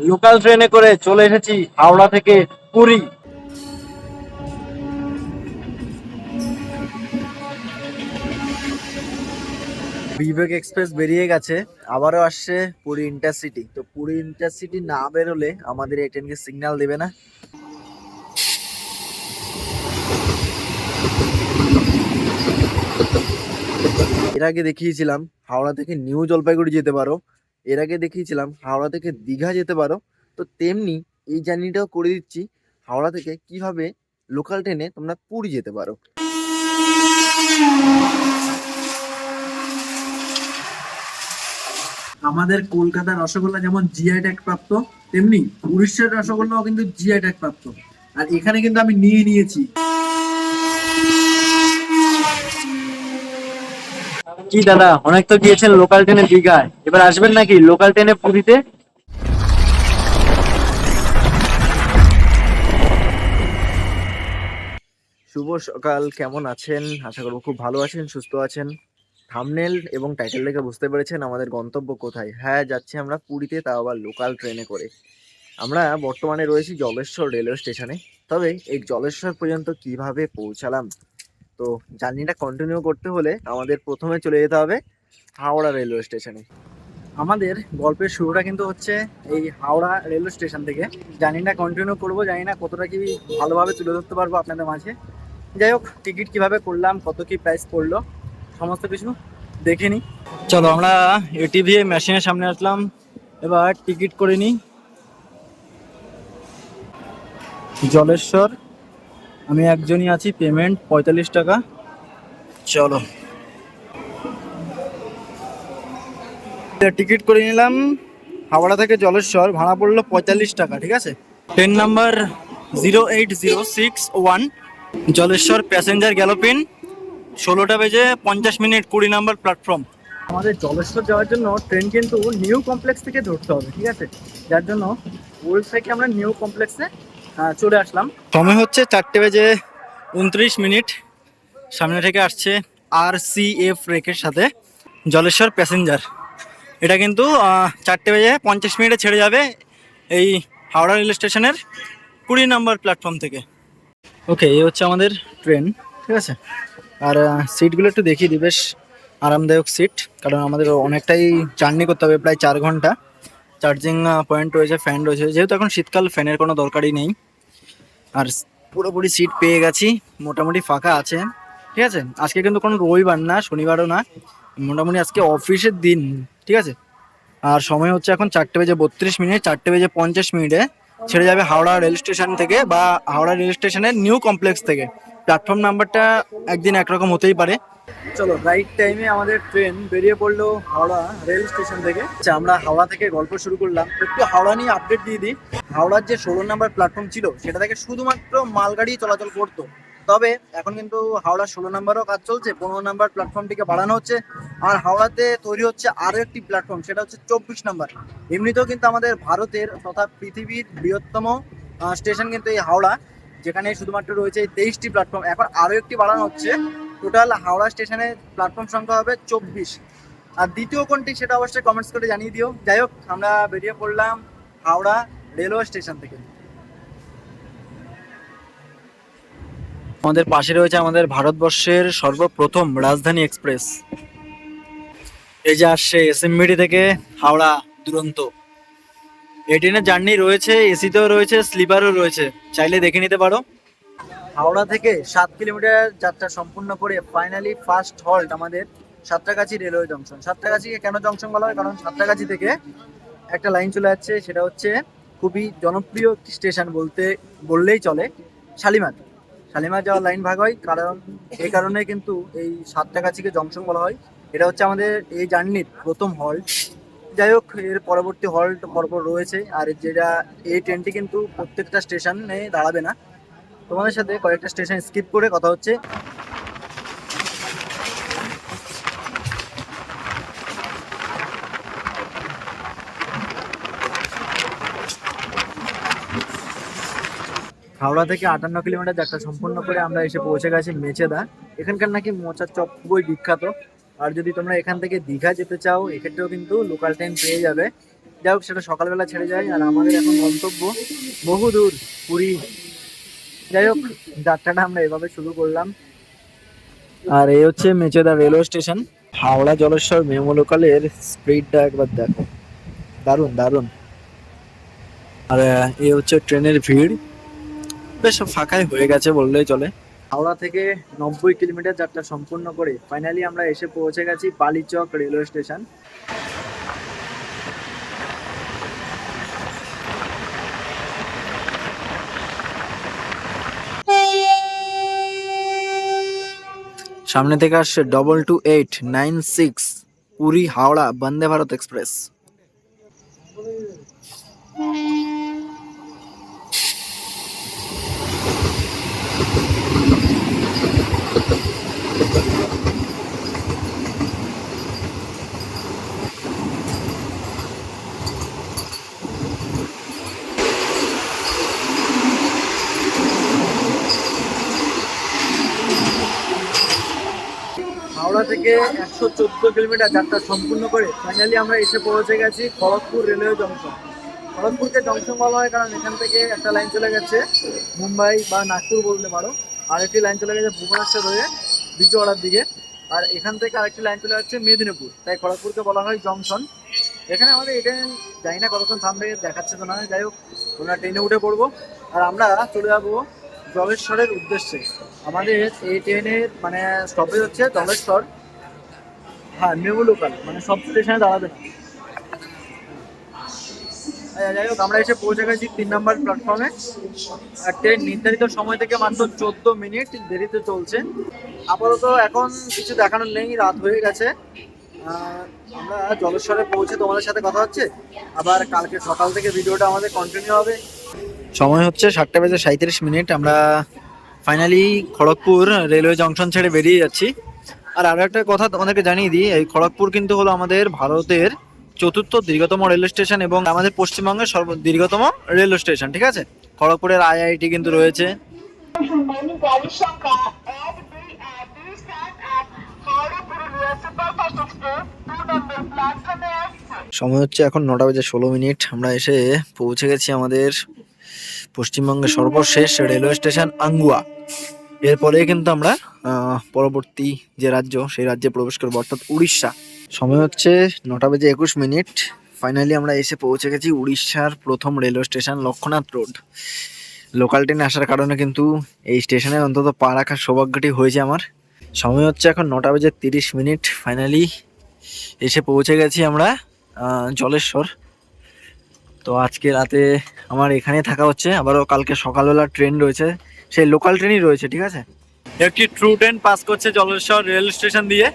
Local ট্রেনে করে চলে এসেছি হাওড়া থেকে পুরী। বিবেক এক্সপ্রেস বেরিয়ে গেছে, আবারও আসছে পুরী ইন্টারসিটি। তো পুরী ইন্টারসিটি না বেরোলে আমাদের এই ট্রেনকে সিগন্যাল দেবে না। এর আগে দেখিয়েছিলাম, হাওড়া থেকে নিউ জলপাইগুড়ি যেতে পারো। এর আগে দেখিয়েছিলাম, হাওড়া থেকে দীঘা যেতে পারো। তো তেমনি এই জার্নিটাও করে দিচ্ছি, হাওড়া থেকে কীভাবে লোকাল ট্রেনে তোমরা পুরী যেতে পারো। আমাদের কলকাতার রসগোল্লা যেমন জিআই ট্যাগ প্রাপ্ত, তেমনি উড়িষ্যার রসগোল্লাও কিন্তু জিআই ট্যাগ প্রাপ্ত। আর এখানে কিন্তু আমি নিয়ে নিয়েছি। কি দাদা? অনেক তো গিয়েছেন লোকাল ট্রেনে দীঘায়। এবার আসবেন নাকি লোকাল ট্রেনে পুরীতে? শুভ সকাল, কেমন আছেন? আশা করব খুব ভালো আছেন, সুস্থ আছেন। থামনেল এবং টাইটেল দেখে বুঝতে পেরেছেন আমাদের গন্তব্য কোথায়। হ্যাঁ যাচ্ছি আমরা পুরীতে, তাও আবার লোকাল ট্রেনে করে। আমরা বর্তমানে রয়েছি জলেশ্বর রেলওয়ে স্টেশনে। তবে এই জলেশ্বর পর্যন্ত কীভাবে পৌঁছালাম? তো জার্নিটা কন্টিনিউ করতে হলে আমাদের প্রথমে চলে যেতে হবে হাওড়া রেলওয়ে স্টেশনে আমাদের গল্পের শুরুটা কিন্তু হচ্ছে এই হাওড়া রেলওয়ে স্টেশন থেকে। জার্নিটা কন্টিনিউ করব, জানি না কতটা কি ভালোভাবে তুলে ধরতে পারব আপনাদের মাঝে। যাই হোক টিকিট কীভাবে করলাম, কত কি প্রাইস পড়ল, সমস্ত কিছু দেখে নিই। চলো, আমরা এটিভি মেশিনের সামনে আসলাম। এবার টিকিট করে নিই। জলেশ্বর আমি একজনই আছি পেমেন্ট পঁয়তাল্লিশ টাকা। চলো। টিকিট করে নিলাম হাওড়া থেকে জলেশ্বর, ভাড়া পড়ল পঁয়তাল্লিশ টাকা, ঠিক আছে? Train number zero eight zero six one Jaleswar passenger galloping ষোলোটা বেজে পঞ্চাশ মিনিট, কুড়ি নাম্বার প্ল্যাটফর্ম আমাদের জলেশ্বর যাওয়ার জন্য ট্রেন কিন্তু নিউ কমপ্লেক্স থেকে ধরতে হবে, ঠিক আছে? যার জন্য থেকে আমরা নিউ কমপ্লেক্সে চলে আসলাম। সময় হচ্ছে চারটে বেজে উনত্রিশ মিনিট। সামনে থেকে আসছে আর সি এফ রেকের সাথে জলেশ্বর প্যাসেঞ্জার। এটা কিন্তু চারটে বেজে পঞ্চাশ মিনিটে ছেড়ে যাবে এই হাওড়া রেল স্টেশনের কুড়ি নম্বর প্ল্যাটফর্ম থেকে। ওকে এই হচ্ছে আমাদের ট্রেন, ঠিক আছে? আর সিটগুলো একটু দেখিয়ে দিই, বেশ আরামদায়ক সিট, কারণ আমাদের অনেকটাই জার্নি করতে হবে, প্রায় চার ঘণ্টা। চার্জিং পয়েন্ট রয়েছে ফ্যান রয়েছে। যেহেতু এখন শীতকাল ফ্যানের কোনো দরকারই নেই। আর পুরোপুরি সিট পেয়ে গেছি, মোটামুটি ফাঁকা আছে। ঠিক আছে? আজকে কিন্তু কোনো রবিবার না, শনিবারও না। মোটামুটি আজকে অফিসের দিন, ঠিক আছে? আর সময় হচ্ছে এখন চারটে বেজে বত্রিশ মিনিট, চারটে বেজে পঞ্চাশ মিনিটে। ছেড়ে যাবে হাওড়া রেল স্টেশন থেকে বা হাওড়া রেল স্টেশনের নিউ কমপ্লেক্স থেকে। প্ল্যাটফর্ম নাম্বারটা একদিন একরকম হতেই পারে। চলো রাইট টাইমে আমাদের ট্রেন বেরিয়ে পড়ল হাওড়া রেল স্টেশন থেকে। আচ্ছা আমরা হাওড়া থেকে গল্প শুরু করলাম। একটু হাওড়া নিয়ে আপডেট দিয়ে দিই। হাওড়ার যে ষোলো নাম্বার প্ল্যাটফর্ম ছিল, সেটা থেকে শুধুমাত্র মালগাড়ি চলাচল করতো। তবে এখন কিন্তু হাওড়া ষোলো নাম্বারও কাজ চলছে, পনেরো নাম্বার প্ল্যাটফর্মটিকে বাড়ানো হচ্ছে। আর হাওড়াতে তৈরি হচ্ছে আরও একটি প্ল্যাটফর্ম সেটা হচ্ছে চব্বিশ নাম্বার এমনিতেও কিন্তু আমাদের ভারতের তথা পৃথিবীর বৃহত্তম স্টেশন কিন্তু এই হাওড়া, যেখানে শুধুমাত্র রয়েছে এই তেইশটি প্ল্যাটফর্ম এখন আরও একটি বাড়ানো হচ্ছে। টোটাল হাওড়া স্টেশনের প্ল্যাটফর্ম সংখ্যা হবে চব্বিশ। আর দ্বিতীয় কোনটি সেটা অবশ্যই কমেন্টস করে জানিয়ে দিও। যাই হোক, আমরা বেরিয়ে পড়লাম হাওড়া রেলওয়ে স্টেশন থেকে। আমাদের পাশে রয়েছে আমাদের ভারতবর্ষের সর্বপ্রথম রাজধানী এক্সপ্রেস এই যে আসছে এসএমবিডি থেকে হাওড়া দুরন্ত। এই ট্রেনের জার্নি রয়েছে এসিতেও রয়েছে স্লিপারও রয়েছে। চাইলে দেখে নিতে পারো। হাওড়া থেকে সাত কিলোমিটার যাত্রা সম্পূর্ণ করে ফাইনালি ফার্স্ট হল্ট আমাদের সাঁতরাগাছি রেলওয়ে জংশন সাঁতরাগাছিকে কেন জংশন বলা হয়? কারণ সাঁতরাগাছি থেকে একটা লাইন চলে যাচ্ছে, সেটা হচ্ছে খুবই জনপ্রিয় স্টেশন বলতে, বললেই চলে, শালিমার। শালিমার যাওয়ার লাইন ভাগ হয়, কারণ এই কারণে কিন্তু এই সাতটাগাছিকে জংশন বলা হয়। এটা হচ্ছে আমাদের এই জার্নির প্রথম হল্ট যাই হোক, এর পরবর্তী হল্ট পরপর রয়েছে, আর যেটা এই ট্রেনটি কিন্তু প্রত্যেকটা স্টেশনে দাঁড়াবে না। তোমাদের সাথে কয়েকটা স্টেশন স্কিপ করে কথা হচ্ছে। হাওড়া থেকে আটান্ন কিলোমিটার যাত্রা সম্পূর্ণ করে আমরা এসে পৌঁছে গেছি মেচেদা। এখানকার নাকি মোচার চপ খুবই বিখ্যাত। আর যদি তোমরা এখান থেকে দীঘা যেতে চাও, এক্ষেত্রেও কিন্তু লোকাল ট্রেন পেয়ে যাবে। যাই হোক, সেটা সকালবেলা ছেড়ে যায়। আর আমাদের এখন গন্তব্য বহু দূর পুরী। যাই হোক যাত্রাটা আমরা এভাবে শুরু করলাম। আর এই হচ্ছে Mecheda railway station Howrah Jaleswar MEMU লোকালের স্পিডটা একবার দেখো। দারুণ দারুণ। আর এই হচ্ছে ট্রেনের ভিড়। বেশ ফাঁকাই হয়ে গেছে বললেই চলে। হাওড়া থেকে নব্বই কিলোমিটার যাত্রা সম্পূর্ণ করে। ফাইনালি আমরা এসে পৌঁছে গেছি বালিচক রেলওয়ে স্টেশন সামনে থেকে আসছে double two eight nine six Puri Howrah Vande Bharat express. Howrah থেকে একশো চোদ্দ কিলোমিটার যাত্রা সম্পূর্ণ করে ফাইনালি আমরা এসে পৌঁছে গেছি খড়গপুর রেলওয়ে জংশন খড়গপুরকে জংশন বলা হয় কারণ এখান থেকে একটা লাইন চলে গেছে মুম্বাই বা নাগপুর বলতে পারো। আরেকটি লাইন চলে গেছে ভুবনেশ্বর হয়ে বিজয়ওয়াড়ার দিকে। আর এখান থেকে আরেকটি লাইন চলে যাচ্ছে মেদিনীপুর। তাই খড়গপুরকে বলা হয় জংশন এখানে আমাদের ট্রেন জানি না কতক্ষণ থামবে, দেখাচ্ছে তো না। যাই হোক, আমরা ট্রেনে উঠে পড়ব। আর আমরা চলে যাব জলেশ্বরের উদ্দেশ্যে। আমাদের এই ট্রেনের মানে স্টপেজ হচ্ছে জলেশ্বর। হ্যাঁ মেমু লোকাল মানে সব স্টেশনে দাঁড়াবে না। আচ্ছা, যাই হোক আমরা এসে পৌঁছে গেছি তিন নম্বর প্ল্যাটফর্মে আর ট্রেন নির্ধারিত সময় থেকে মাত্র চোদ্দ মিনিট দেরিতে চলছে। আপাতত এখন কিছু দেখানোর নেই রাত হয়ে গেছে। আমরা জলেশ্বরে পৌঁছে তোমাদের সাথে কথা হচ্ছে। আবার কালকে সকাল থেকে ভিডিওটা আমাদের কন্টিনিউ হবে। সময় হচ্ছে সাতটা বেজে সাঁত্রিশ মিনিট। আমরা ফাইনালি খড়গপুর রেলওয়ে জংশন ছেড়ে বেরিয়ে যাচ্ছি। আর আরও একটা কথা তোমাদেরকে জানিয়ে দিই, এই খড়গপুর কিন্তু হলো আমাদের ভারতের চতুর্থ দীর্ঘতম রেলওয়ে স্টেশন এবং আমাদের পশ্চিমবঙ্গের সর্ব দীর্ঘতম রেলওয়ে স্টেশন, ঠিক আছে? খড়গপুরের আইআইটি কিন্তু রয়েছে। সময় হচ্ছে এখন নটা বেজে ষোলো মিনিট। আমরা এসে পৌঁছে গেছি আমাদের পশ্চিমবঙ্গের সর্বশেষ রেলওয়ে স্টেশন আঙ্গুয়া। এরপরে কিন্তু আমরা পরবর্তী যে রাজ্য, সেই রাজ্যে প্রবেশ করব, অর্থাৎ উড়িষ্যা। সময় হচ্ছে নটা বেজে একুশ মিনিট। ফাইনালি আমরা এসে পৌঁছে গেছি উড়িষ্যার প্রথম railway station, Lakshannath road. Local ট্রেনে আসার কারণে কিন্তু এই স্টেশনের অন্তত পা রাখার সৌভাগ্যটি হয়েছে আমার। সময় হচ্ছে এখন নটা বেজে তিরিশ মিনিট। ফাইনালি এসে পৌঁছে গেছি আমরা জলেশ্বর। তো আজকে রাতে আমার এখানে থাকা হচ্ছে। আবারও কালকে সকালবেলা ট্রেন রয়েছে। সেই লোকাল ট্রেনই রয়েছে ঠিক আছে? একটি ট্রু ট্রেন পাস করছে জলেশ্বর রেল স্টেশন দিয়ে।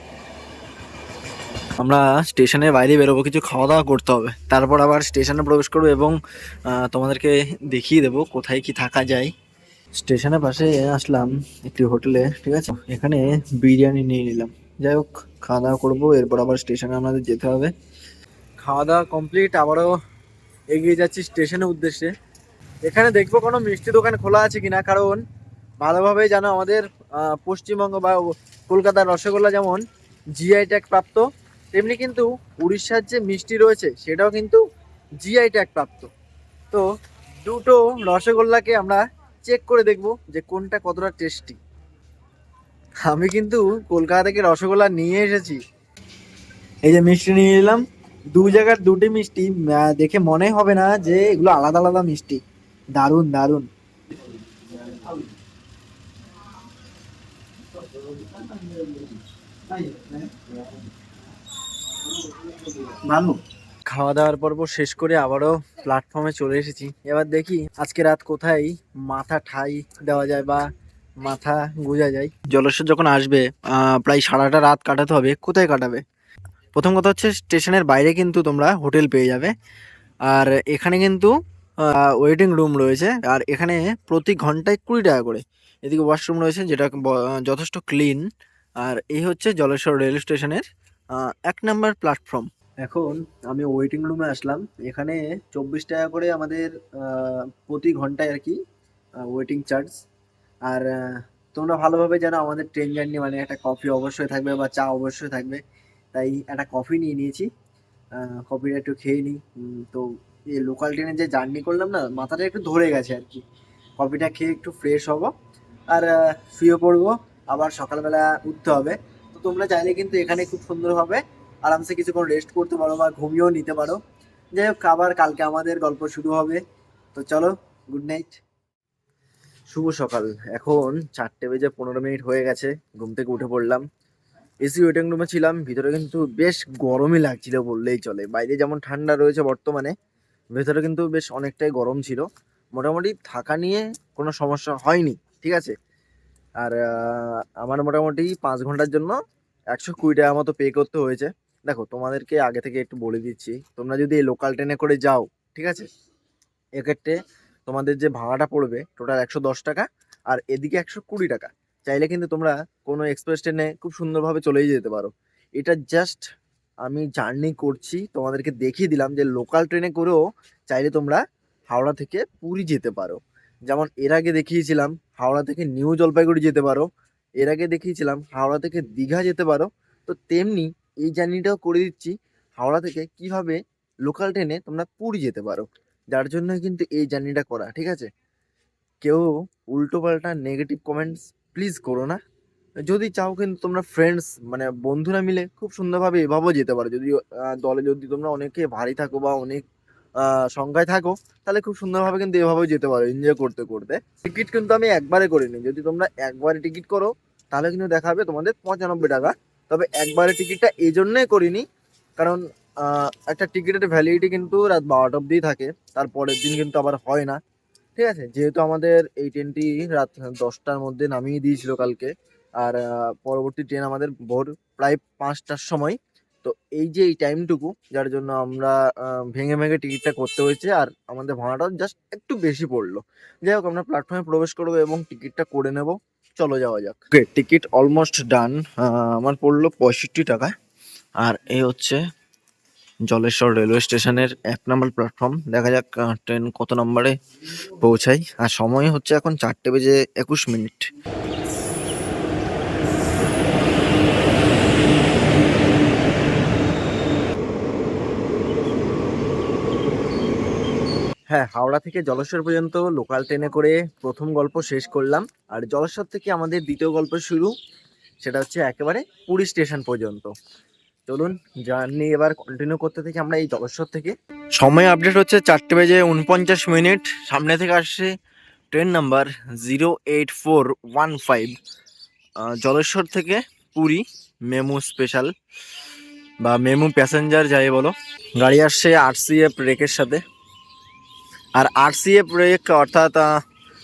আমরা স্টেশনের বাইরে বেরোবো কিছু খাওয়া দাওয়া করতে হবে। তারপর আবার স্টেশনে প্রবেশ করব এবং তোমাদেরকে দেখিয়ে দেবো কোথায় কি থাকা যায়। স্টেশনের পাশে আসলাম একটি হোটেলে ঠিক আছে? এখানে বিরিয়ানি নিয়ে নিলাম। যাই হোক খাওয়া দাওয়া করব এরপর আবার স্টেশনে আমাদের যেতে হবে। খাওয়া দাওয়া কমপ্লিট আবারও এগিয়ে যাচ্ছি স্টেশনের উদ্দেশ্যে। এখানে দেখব কোনো মিষ্টি দোকান খোলা আছে কিনা, কারণ ভালোভাবে জানো আমাদের পশ্চিমবঙ্গ বা কলকাতার রসগোল্লা যেমন জিআই ট্যাগ প্রাপ্ত, তেমনি কিন্তু উড়িষ্যার যে মিষ্টি রয়েছে সেটাও কিন্তু জিআই ট্যাগ প্রাপ্ত। তো দুটো রসগোল্লাকে আমরা চেক করে দেখব যে কোনটা কতটা টেস্টি আমি কিন্তু কলকাতা থেকে রসগোল্লা নিয়ে এসেছি। এই যে মিষ্টি নিয়ে এলাম। দু জায়গার দুটি মিষ্টি দেখে মনে হবে না যে এগুলো আলাদা আলাদা মিষ্টি। দারুণ দারুণ। ভালো খাওয়া দাওয়ার পর্ব শেষ করে আবারও প্ল্যাটফর্মে চলে এসেছি। এবার দেখি আজকে রাত কোথায় মাথা ঠাই দেওয়া যায় বা মাথা গোজা যায়। জলেশ্বর যখন আসবে আহ, প্রায় সারাটা রাত কাটাতে হবে। কোথায় কাটাবে? প্রথম কথা হচ্ছে স্টেশনের বাইরে কিন্তু তোমরা হোটেল পেয়ে যাবে। আর এখানে কিন্তু ওয়েটিং রুম রয়েছে। আর এখানে প্রতি ঘন্টায় কুড়ি টাকা করে। এদিকে ওয়াশরুম রয়েছে, যেটা যথেষ্ট ক্লিন আর এই হচ্ছে জলেশ্বর রেল স্টেশনের এক নাম্বার প্ল্যাটফর্ম এখন আমি ওয়েটিং রুমে আসলাম। এখানে চব্বিশ টাকা করে আমাদের প্রতি ঘন্টায় আর কি ওয়েটিং চার্জ আর তোমরা ভালোভাবে জানো আমাদের ট্রেন জার্নি মানে একটা কফি অবশ্যই থাকবে বা চা অবশ্যই থাকবে। তাই একটা কফি নিয়ে নিয়েছি। কফিটা একটু খেয়ে নিই। তো এই লোকাল ট্রেনে যে জার্নি করলাম না, মাথাটা একটু ধরে গেছে আর কি। কফিটা খেয়ে একটু ফ্রেশ হব। আর শুয়ে পড়ব। আবার সকালবেলা উঠতে হবে। তো তোমরা চাইলে কিন্তু এখানে খুব সুন্দরভাবে আরামসে কিছুক্ষণ রেস্ট করতে পারো বা ঘুমিয়েও নিতে পারো। যাই হোক, আবার কালকে আমাদের গল্প শুরু হবে। তো চলো গুড নাইট শুভ সকাল। এখন চারটে বেজে পনেরো মিনিট হয়ে গেছে। ঘুম থেকে উঠে পড়লাম। এসি ওয়েটিং রুমে ছিলাম। ভিতরে কিন্তু বেশ গরমই লাগছিল বললেই চলে। বাইরে যেমন ঠান্ডা রয়েছে বর্তমানে ভেতরে কিন্তু বেশ অনেকটাই গরম ছিল। মোটামুটি থাকা নিয়ে কোনো সমস্যা হয়নি, ঠিক আছে? আর আমার মোটামুটি পাঁচ ঘণ্টার জন্য একশো কুড়ি টাকা মতো পে করতে হয়েছে। দেখো, তোমাদেরকে আগে থেকে একটু বলে দিচ্ছি, তোমরা যদি এই লোকাল ট্রেনে করে যাও, ঠিক আছে? এক্ষেত্রে তোমাদের যে ভাড়াটা পড়বে টোটাল একশো দশ টাকা আর এদিকে একশো কুড়ি টাকা। চাইলে কিন্তু তোমরা কোনো এক্সপ্রেস ট্রেনে খুব সুন্দরভাবে চলেই যেতে পারো। এটা জাস্ট আমি জার্নি করছি, তোমাদেরকে দেখিয়ে দিলাম যে লোকাল ট্রেনে করেও চাইলে তোমরা হাওড়া থেকে পুরী যেতে পারো। যেমন এর আগে দেখিয়েছিলাম হাওড়া থেকে নিউ জলপাইগুড়ি যেতে পারো, এর আগে দেখিয়েছিলাম হাওড়া থেকে দীঘা যেতে পারো, তো তেমনি এই জার্নিটাও করে দিচ্ছি হাওড়া থেকে কীভাবে লোকাল ট্রেনে তোমরা পুরী যেতে পারো। যার জন্যই কিন্তু এই জার্নিটা করা, ঠিক আছে? কেউ উল্টো পাল্টা নেগেটিভ কমেন্টস প্লিজ করো না। যদি চাও কিন্তু তোমরা ফ্রেন্ডস মানে বন্ধুরা মিলে খুব সুন্দরভাবে এভাবেও যেতে পারো। যদি দলে যদি তোমরা অনেকে ভারী থাকো বা অনেক সংখ্যায় থাকো, তাহলে খুব সুন্দরভাবে কিন্তু এভাবেও যেতে পারো এনজয় করতে করতে। টিকিট কিন্তু আমি একবারে করিনি। যদি তোমরা একবারে টিকিট করো, তাহলে কিন্তু দেখাবে তোমাদের পঁচানব্বই টাকা। তবে একবারে টিকিটটা এই জন্যই করিনি, কারণ একটা টিকিটের ভ্যালিডিটি কিন্তু রাত বারোটা অব্দি থাকে তারপরের দিন কিন্তু আবার হয় না। ঠিক আছে? যেহেতু আমাদের এই ট্রেনটি রাত দশটার মধ্যে নামিয়ে দিয়েছিল কালকে আর পরবর্তী ট্রেন আমাদের ভোর প্রায় পাঁচটার সময়। তো এই যে এই টাইমটুকু যার জন্য আমরা ভেঙে ভেঙে টিকিটটা করতে হয়েছে আর আমাদের ভাড়াটাও জাস্ট একটু বেশি পড়ল। যাই হোক, আমরা প্ল্যাটফর্মে প্রবেশ করব এবং টিকিটটা করে নেব। চলো যাওয়া যাক। ওকে টিকিট অলমোস্ট ডান আমার পড়ল পঁয়ষট্টি টাকা আর এই হচ্ছে জলেশ্বর রেলওয়ে স্টেশনের এক নম্বর প্ল্যাটফর্ম দেখা যাক ট্রেন কত নম্বরে পৌঁছাই। আর সময় হচ্ছে এখন চারটে বেজে একুশ মিনিট। হ্যাঁ হাওড়া থেকে জলেশ্বর পর্যন্ত লোকাল ট্রেনে করে প্রথম গল্প শেষ করলাম। আর জলেশ্বর থেকে আমাদের দ্বিতীয় গল্প শুরু, সেটা হচ্ছে একেবারে পুরী স্টেশন পর্যন্ত। চলুন জার্নি এবার কন্টিনিউ করতে থেকে আমরা এই জলেশ্বর থেকে। সময় আপডেট হচ্ছে চারটে বেজে উনপঞ্চাশ মিনিট। সামনে থেকে আসছে train number zero eight four one five Jaleswar থেকে পুরী মেমু স্পেশাল বা মেমু প্যাসেঞ্জার যাই বলো। গাড়ি আসছে আরসিএফ রেকের সাথে। আর আরসিএফ রেক, অর্থাৎ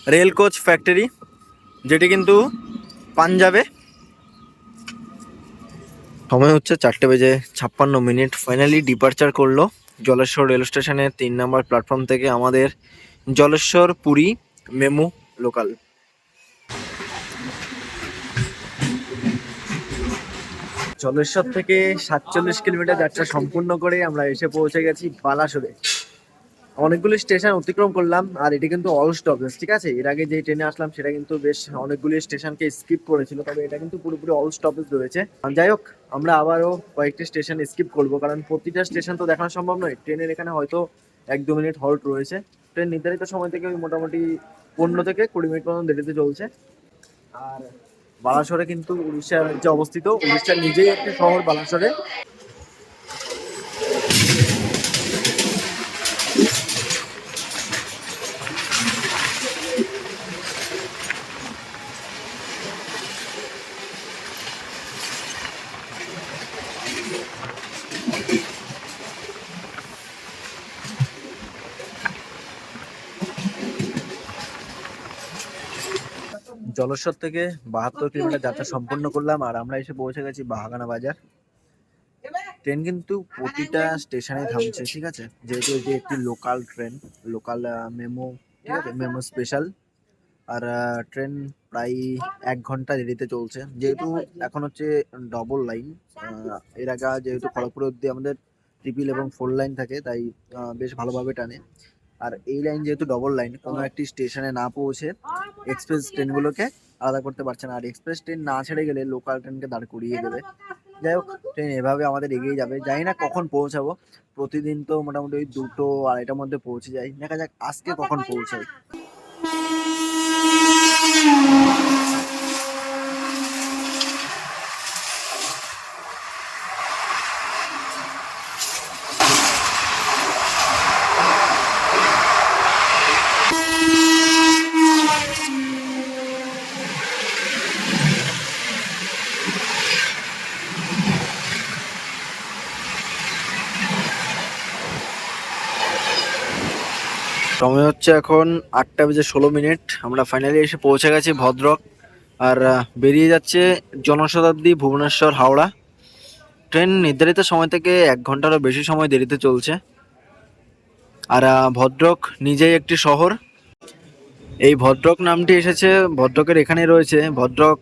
রেল কোচ ফ্যাক্টরি যেটি কিন্তু পাঞ্জাবে সময় হচ্ছে চারটে বেজে ছাপ্পান্ন মিনিট। ফাইনালি ডিপার্চার করল জলেশ্বর রেল স্টেশনের তিন নম্বর প্ল্যাটফর্ম থেকে আমাদের জলেশ্বর পুরী মেমু লোকাল জলেশ্বর থেকে সাতচল্লিশ কিলোমিটার যাত্রা সম্পূর্ণ করে আমরা এসে পৌঁছে গেছি বালাসোরে। অনেকগুলি স্টেশন অতিক্রম করলাম, আর এটি কিন্তু অল স্টপেজ ঠিক আছে? এর আগে যে ট্রেনে আসলাম, সেটা কিন্তু বেশ অনেকগুলি স্টেশনকে স্কিপ করেছিল, তবে এটা কিন্তু পুরোপুরি অল স্টপেজ রয়েছে। যাই হোক, আমরা আবারও কয়েকটি স্টেশন স্কিপ করব, কারণ প্রতিটা স্টেশন তো দেখানো সম্ভব নয়। ট্রেনের এখানে হয়তো এক দু মিনিট হল্ট রয়েছে। ট্রেন নির্ধারিত সময় থেকে মোটামুটি পনেরো থেকে কুড়ি মিনিট পর্যন্ত দেরিতে চলছে। আর বালাসরে কিন্তু উড়িষ্যা রাজ্যে অবস্থিত, উড়িষ্যার নিজেই একটি শহর বালাসরে। জলেশ্বর থেকে বাহাত্তর কিলোমিটার যাত্রা সম্পন্ন করলাম আর আমরা এসে পৌঁছে গেছি বাহাগানা বাজার। ট্রেন কিন্তু প্রতিটা স্টেশনে থামছে ঠিক আছে? যেহেতু এটি একটি লোকাল ট্রেন লোকাল মেমো ঠিক আছে? মেমো স্পেশাল আর ট্রেন প্রায় এক ঘণ্টা দেরিতে চলছে। যেহেতু এখন হচ্ছে ডবল লাইন এর আগে যেহেতু খড়গপুর অব্দি আমাদের ট্রিপল এবং ফোর লাইন থাকে তাই বেশ ভালোভাবে টানে। আর এই লাইন যেহেতু ডবল লাইন কোনো একটি স্টেশনে না পৌঁছে এক্সপ্রেস ট্রেনগুলোকে আলাদা করতে পারছে না। আর এক্সপ্রেস ট্রেন না ছেড়ে গেলে লোকাল ট্রেনকে দাঁড় করিয়ে দেবে। যাই হোক ট্রেন এভাবে আমাদের এগিয়ে যাবে। জানি না কখন পৌঁছাবো। প্রতিদিন তো মোটামুটি ওই দুটো আড়াইটার মধ্যে পৌঁছে যাই। দেখা যাক আজকে কখন পৌঁছাই। সময় হচ্ছে এখন আটটা বেজে ষোলো মিনিট। আমরা ফাইনালি এসে পৌঁছে গেছি ভদ্রক। আর বেরিয়ে যাচ্ছে জনশতাব্দী ভুবনেশ্বর হাওড়া। ট্রেন নির্ধারিত সময় থেকে এক ঘন্টারও বেশি সময় দেরিতে চলছে। আর ভদ্রক নিজেই একটি শহর। এই ভদ্রক নামটি এসেছে, ভদ্রকের এখানে রয়েছে, ভদ্রক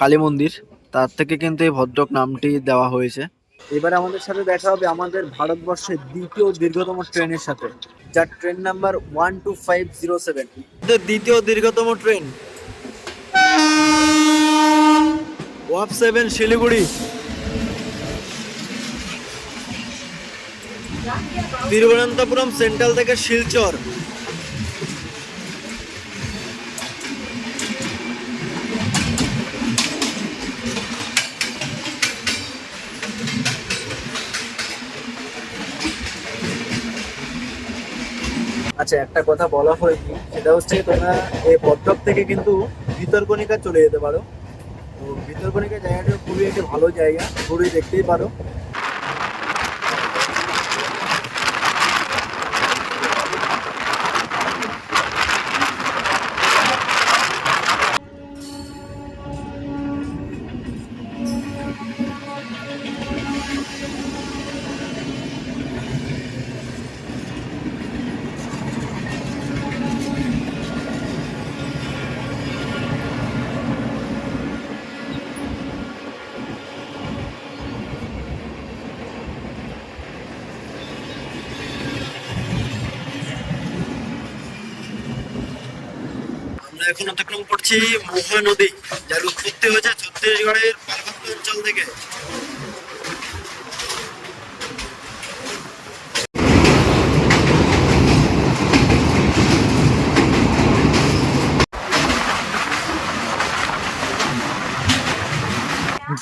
কালী মন্দির। তার থেকে কিন্তু এই ভদ্রক নামটি দেওয়া হয়েছে। এবার আমাদের সাথে দেখা হবে আমাদের ভারতবর্ষের দ্বিতীয় দীর্ঘতম ট্রেনের সাথে। যার train number one two five zero seven দ্বিতীয় দীর্ঘতম ট্রেন ওয়াপ সেভেন, শিলিগুড়ি। তিরুবনন্তপুরম, সেন্ট্রাল থেকে শিলচর। আচ্ছা একটা কথা বলা হয়নি, সেটা হচ্ছে তোমরা এই পদ্মক থেকে কিন্তু ভিতরকণিকা চলে যেতে পারো। তো ভিতরকণিকা জায়গাটা খুবই একটা ভালো জায়গা, ঘুরে দেখতেই পারো। এখন অতিক্রম করছি মহুয়া নদী যার উৎপত্তি হয়েছে ছত্তিশগড়ের পার্বত্য অঞ্চল থেকে।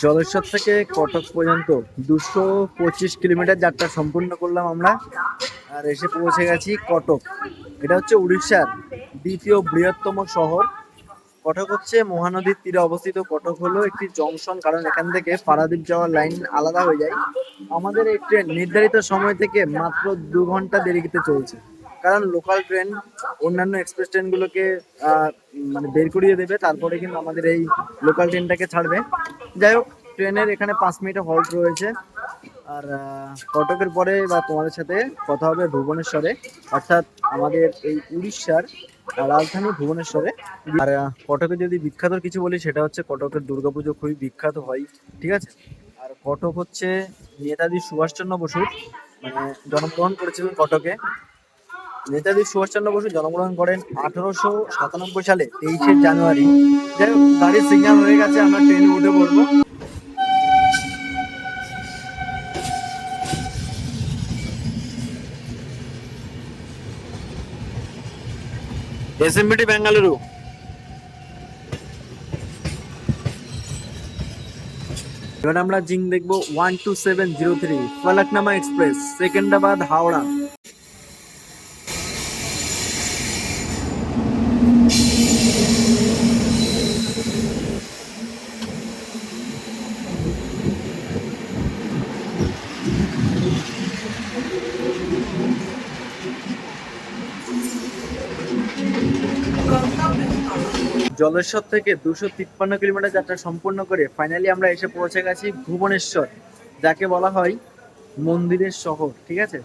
জলেশ্বর থেকে কটক পর্যন্ত দুশো পঁচিশ কিলোমিটার যাত্রা সম্পূর্ণ করলাম আমরা। আর এসে পৌঁছে গেছি কটক। এটা হচ্ছে উড়িষ্যার দ্বিতীয় বৃহত্তম শহর। কটক হচ্ছে মহানদীর তীরে অবস্থিত। কটক হলো একটি জংশন, কারণ এখান থেকে পারাদ্বীপ যাওয়ার লাইন আলাদা হয়ে যায়। আমাদের এই ট্রেন নির্ধারিত সময় থেকে মাত্র দু ঘণ্টা দেরিতে চলছে। কারণ লোকাল ট্রেন অন্যান্য এক্সপ্রেস ট্রেনগুলোকে মানে বের করিয়ে দেবে, তারপরে কিন্তু আমাদের এই লোকাল ট্রেনটাকে ছাড়বে। যাই হোক, ট্রেনের এখানে পাঁচ মিনিট হল্ট রয়েছে। আর কটকের পরে বা তোমাদের সাথে কথা হবে ভুবনেশ্বরে। অর্থাৎ আমাদের এই উড়িষ্যার রাজধানী ভুবনেশ্বরে। আর কটকে যদি বিখ্যাত কিছু বলি, সেটা হচ্ছে কটকের দুর্গাপুজো খুবই বিখ্যাত হয়, ঠিক আছে? আর কটক হচ্ছে নেতাজি সুভাষচন্দ্র বসুর মানে জন্মগ্রহণ করেছিলেন কটকে। নেতাজি সুভাষচন্দ্র বসু জন্মগ্রহণ করেন আঠারোশো সাতানব্বই সালে, তেইশে জানুয়ারি। যাই হোক, গাড়ির সিগন্যাল হয়ে গেছে, আমরা ট্রেনে উঠে পড়ব। এসএমবিটি বেঙ্গালুরু। এবার আমরা জিং দেখব one two seven zero three Falaknuma express Secunderabad Howrah. Jaleswar থেকে দুশো তিপ্পান্ন কিলোমিটার যাত্রা সম্পূর্ণ করে ফাইনালি আমরা এসে পৌঁছে গেছি ভুবনেশ্বর, যাকে বলা হয় মন্দিরের শহর, ঠিক আছে?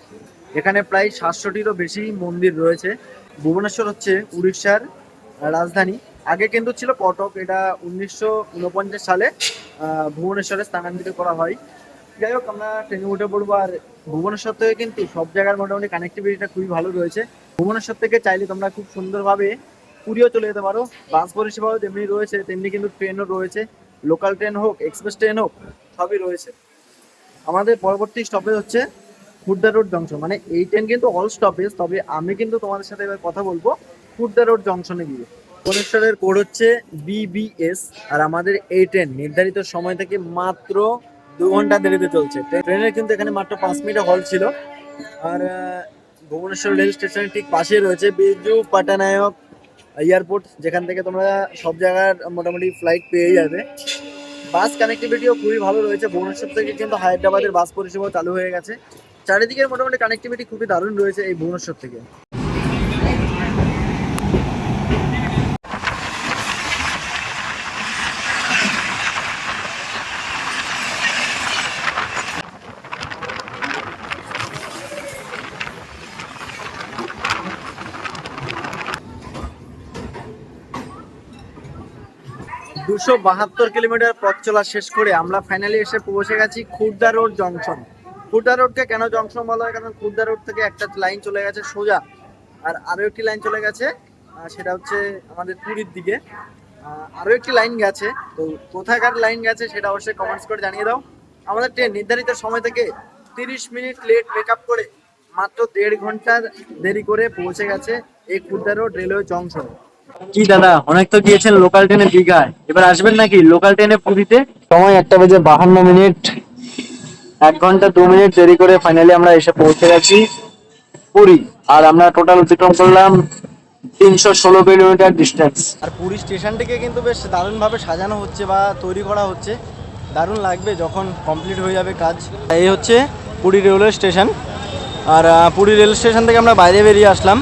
এখানে প্রায় সাতশোটিরও বেশি মন্দির রয়েছে। ভুবনেশ্বর হচ্ছে উড়িষ্যার রাজধানী। আগে কিন্তু ছিল কটক, এটা উনিশশো উনপঞ্চাশ সালে ভুবনেশ্বরে স্থানান্তরিত করা হয়। যাই হোক, আমরা ট্রেনে উঠে পড়ব আর ভুবনেশ্বর থেকে কিন্তু সব জায়গার মোটামুটি কানেক্টিভিটিটা খুবই ভালো রয়েছে। ভুবনেশ্বর থেকে চাইলে তোমরা খুব সুন্দরভাবে পুরীও চলে যেতে পারো। বাস পরিষেবাও তেমনি রয়েছে, তেমনি কিন্তু ট্রেনও রয়েছে। লোকাল ট্রেন হোক এক্সপ্রেস ট্রেন হোক, সবই রয়েছে। আমাদের পরবর্তী স্টপেজ হচ্ছে খুর্দা রোড জংশন মানে এই ট্রেন কিন্তু অল স্টপেজ তবে আমি কিন্তু তোমাদের সাথে এবার কথা বলব খুর্দা রোড জংশনে গিয়ে। ভুবনেশ্বরের কোড হচ্ছে বিবিএস আর আমাদের এই ট্রেন নির্ধারিত সময় থেকে মাত্র দু ঘণ্টা দেরিতে চলছে। ট্রেনের কিন্তু এখানে মাত্র পাঁচ মিনিট হল ছিল। আর ভুবনেশ্বর রেল স্টেশনের ঠিক পাশেই রয়েছে বিজু পাটানায়ক এয়ারপোর্ট যেখান থেকে তোমরা সব জায়গার মোটামুটি ফ্লাইট পেয়ে যাবে। বাস কানেক্টিভিটিও খুবই ভালো রয়েছে। ভুবনেশ্বর থেকে কিন্তু হায়দ্রাবাদের বাস পরিষেবাও চালু হয়ে গেছে। চারিদিকের মোটামুটি কানেক্টিভিটি খুবই দারুণ রয়েছে এই ভুবনেশ্বর থেকে। দুশো বাহাত্তর কিলোমিটার পথ চলা শেষ করে আমরা ফাইনালি এসে পৌঁছে গেছি খুর্দা রোড জংশন খুর্দা রোডকে কেন জংশন বলা হয়? কারণ খুর্দা রোড থেকে একটা লাইন চলে গেছে সোজা। আর আরও একটি লাইন চলে গেছে সেটা হচ্ছে আমাদের পুরীর দিকে। আরও একটি লাইন গেছে। তো কোথাকার লাইন গেছে সেটা অবশ্যই কমেন্টস করে জানিয়ে দাও। আমাদের ট্রেন নির্ধারিত সময় থেকে তিরিশ মিনিট লেট মেক আপ করে মাত্র দেড় ঘণ্টার দেরি করে পৌঁছে গেছে এই খুর্দা রোড রেলওয়ে জংশন কি দাদা অনেক তো গিয়েছেন লোকাল ট্রেনে দীঘায়। এবার আসবেন নাকি লোকাল ট্রেনে পুরীতে? সময় একটা বেজে বাহান্ন মিনিট। এক ঘণ্টা দু মিনিট দেরি করে ফাইনালি আমরা এসে পৌঁছে গেছি পুরী। আর আমরা টোটাল অতিক্রম করলাম তিনশো ষোলো কিলোমিটার ডিস্টেন্স আর পুরী স্টেশনটিকে কিন্তু বেশ দারুণভাবে সাজানো হচ্ছে বা তৈরি করা হচ্ছে। দারুণ লাগবে যখন কমপ্লিট হয়ে যাবে কাজ। এই হচ্ছে পুরী রেলওয়ে স্টেশন আর পুরী রেল স্টেশন থেকে আমরা বাইরে বেরিয়ে আসলাম।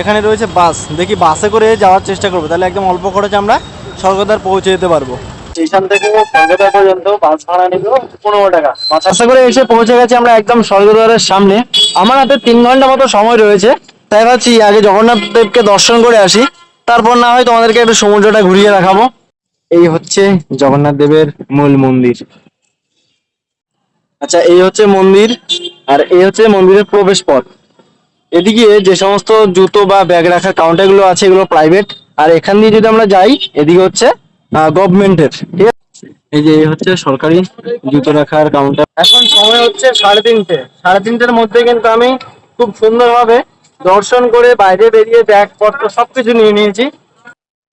এখানে রয়েছে বাস। দেখি বাসে করে যাওয়ার চেষ্টা করব। তাহলে একদম অল্প খরচে আমরা স্বর্গদ্বার পৌঁছে যেতে পারব। স্টেশন থেকে কলকাতা পর্যন্ত বাস ভাড়া নিল পনেরো টাকা। বাসে করে এসে পৌঁছে গেছি আমরা একদম স্বর্গদ্বারের সামনে। আমার হাতে তিন ঘণ্টা মতো সময় রয়েছে। তাই ভাবছি আগে জগন্নাথ দেবকে দর্শন করে আসি। তারপর না হয় তোমাদেরকে একটু সমুদ্রটা ঘুরিয়ে দেখাবো। এই হচ্ছে জগন্নাথ দেবের মূল মন্দির। আচ্ছা এই হচ্ছে মন্দির আর এই হচ্ছে মন্দিরের প্রবেশ পথ এদিকে যে সমস্ত জুতো বা ব্যাগ রাখার কাউন্টারগুলো আছে, এগুলো প্রাইভেট আর এখান দিয়ে যদি আমরা যাই, এদিকে হচ্ছে গভর্নমেন্টের ঠিক আছে? এই যে হচ্ছে সরকারি জুতো রাখার কাউন্টার এখন সময় হচ্ছে সাড়ে তিনটে। সাড়ে তিনটের মধ্যে কিন্তু আমি খুব সুন্দরভাবে দর্শন করে বাইরে বেরিয়ে ব্যাগ পত্র সবকিছু নিয়ে নিয়েছি।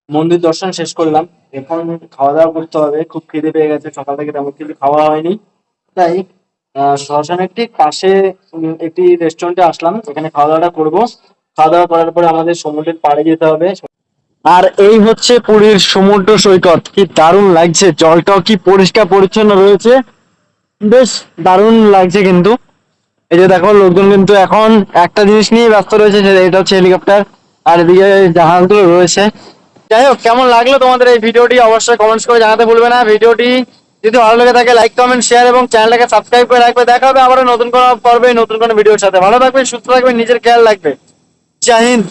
মন্দির দর্শন শেষ করলাম। এখন খাওয়া দাওয়া করতে হবে। খুব খিদে পেয়ে গেছে। সকাল থেকে তেমন কিছু খাওয়া হয়নি। তাই শ্মশানের ঠিক পাশে একটি রেস্টুরেন্টে আসলাম। এখানে খাওয়া দাওয়াটা করব। খাওয়া দাওয়া করার পরে আমাদের সমুদ্রের পাড়ে যেতে হবে। আর এই হচ্ছে পুরীর সমুদ্র সৈকত। কি দারুণ লাগছে। জলটাও কি পরিষ্কার পরিচ্ছন্ন রয়েছে। বেশ দারুণ লাগছে কিন্তু। এই যে দেখো, লোকজন কিন্তু এখন একটা জিনিস নিয়ে ব্যস্ত রয়েছে এটা হচ্ছে হেলিকপ্টার আর এদিকে জাহাজগুলো রয়েছে। যাই হোক, কেমন লাগল তোমাদের এই ভিডিওটি? অবশ্যই কমেন্টস করে জানাতে ভুলবে না। ভিডিওটি যদি ভালো লেগে থাকে লাইক কমেন্ট শেয়ার এবং চ্যানেলটাকে সাবস্ক্রাইব করে রাখবে। দেখা হবে আবার নতুন কোনো পর্বে, নতুন কোনো ভিডিওর সাথে। ভালো থাকবে সুস্থ থাকবে নিজের খেয়াল রাখবে জয় হিন্দ।